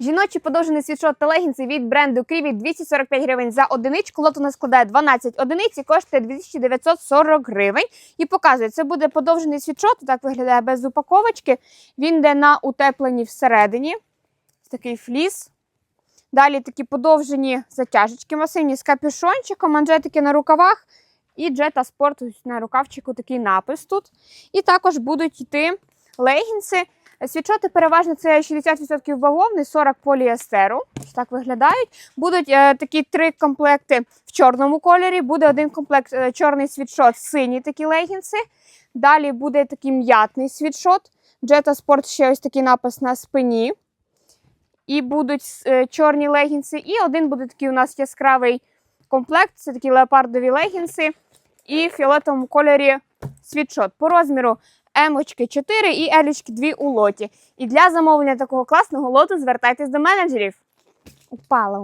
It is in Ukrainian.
Жіночий подовжений світшот та легінси від бренду Кріві 245 гривень за одиничку. Лот у нас складає 12 одиниць і коштує 2940 гривень. І показує, це буде подовжений світшот, так виглядає без упаковочки. Він йде на утепленні всередині. Такий фліс. Далі такі подовжені затяжечки масивні з капюшончиком, манжетики на рукавах і Sport ось на рукавчику такий напис тут. І також будуть йти легінси. Світшоти переважно це 60% бавовни, 40 поліестеру. Так виглядають. Будуть е, такі три комплекти в чорному кольорі. Буде один комплект е, чорний світшот, сині такі легінси. Далі буде такий м'ятний світшот. Jetta Sport ще ось такий напис на спині. І будуть е, чорні легінси. І один буде такий у нас яскравий комплект. Це такі леопардові легінси. І в фіолетовому кольорі світшот. По розміру М-очки 4 і L-очки 2 у лоті. І для замовлення такого класного лоту звертайтесь до менеджерів. Упала.